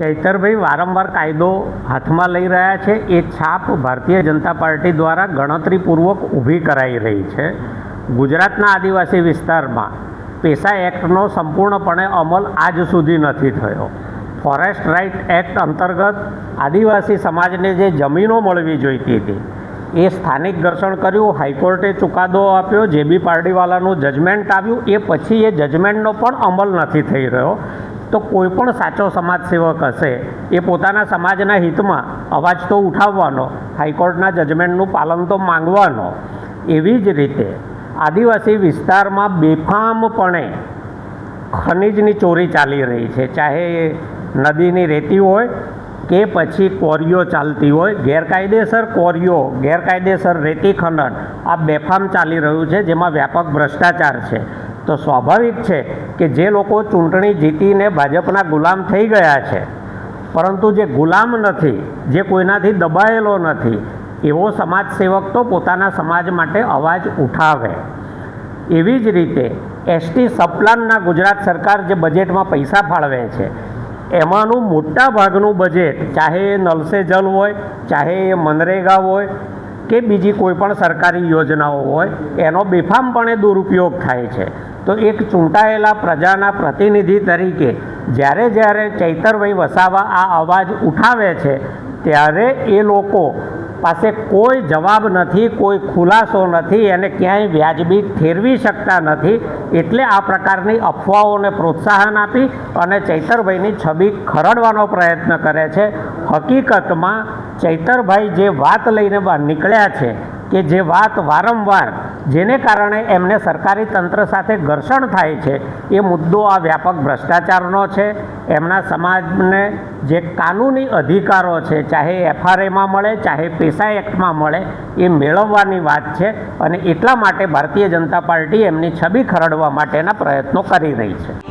ચૈતરભાઈ વારંવાર કાયદો હાથમાં લઈ રહ્યા છે. એ છાપ ભારતીય જનતા પાર્ટી દ્વારા ગણતરીપૂર્વક ઊભી કરાઈ રહી છે. ગુજરાતના આદિવાસી વિસ્તારમાં પેસા એક્ટનો સંપૂર્ણપણે અમલ આજ સુધી નથી થયો. ફોરેસ્ટ રાઇટ એક્ટ અંતર્ગત આદિવાસી સમાજને જે જમીનો મળવી જોઈતી હતી, એ સ્થાનિક ઘર્ષણ કર્યું, હાઈકોર્ટે ચુકાદો આપ્યો, જે બી પાર્ટીવાલાનું જજમેન્ટ આવ્યું, એ પછી એ જજમેન્ટનો પણ અમલ નથી થઈ રહ્યો. તો કોઈ પણ સાચો સમાજસેવક હશે, એ પોતાના સમાજના હિતમાં અવાજ તો ઉઠાવવાનો, હાઈકોર્ટના જજમેન્ટનું પાલન તો માંગવાનો. એવી જ રીતે આદિવાસી વિસ્તારમાં બેફામપણે ખનિજની ચોરી ચાલી રહી છે. ચાહે નદીની રેતી હોય કે પછી કોરીઓ ચાલતી હોય, ગેરકાયદેસર કોરીઓ ગેરકાયદેસર રેતી ખનન આ બેફામ ચાલી રહ્યું છે, જેમાં વ્યાપક ભ્રષ્ટાચાર છે. તો સ્વાભાવિક છે કે જે લોકો ચૂંટણી જીતીને ભાજપના ગુલામ થઈ ગયા છે, પરંતુ જે ગુલામ નથી, જે કોઈનાથી દબાયેલો નથી, એવો સમાજસેવક તો પોતાના સમાજ માટે અવાજ ઉઠાવે. એવી જ રીતે એસટી સપ્લાનના ગુજરાત સરકાર જે બજેટમાં પૈસા ફાળવે છે, એમાંનું મોટા ભાગનું બજેટ ચાહે એ નલસે જલ હોય, ચાહે એ મનરેગા હોય કે બીજી કોઈ પણ સરકારી યોજનાઓ હોય, એનો બેફામપણે દુરુપયોગ થાય છે. તો એક ચૂંટાયેલા પ્રજાના પ્રતિનિધિ તરીકે જ્યારે જ્યારે ચૈતરભાઈ વસાવા આ અવાજ ઉઠાવે છે, ત્યારે એ લોકો પાસે કોઈ જવાબ નથી, કોઈ ખુલાસો નથી, એને ક્યાંય વ્યાજબી ઠેરવી શકતા નથી, એટલે આ પ્રકારની અફવાઓને પ્રોત્સાહન આપી અને ચૈતરભાઈની છબી ખરડવાનો પ્રયત્ન કરે છે. હકીકતમાં ચૈતરભાઈ જે વાત લઈને બહાર નીકળ્યા છે કે જે વાત વારંવાર જેને કારણે એમને સરકારી તંત્ર સાથે ઘર્ષણ થાય છે, એ મુદ્દો આ વ્યાપક ભ્રષ્ટાચારનો છે. એમના સમાજને જે કાનૂની અધિકારો છે, ચાહે એફઆરએમાં મળે, ચાહે પેસા એક્ટમાં મળે, એ મેળવવાની વાત છે અને એટલા માટે ભારતીય જનતા પાર્ટી એમની છબી ખરડવા માટેના પ્રયત્નો કરી રહી છે.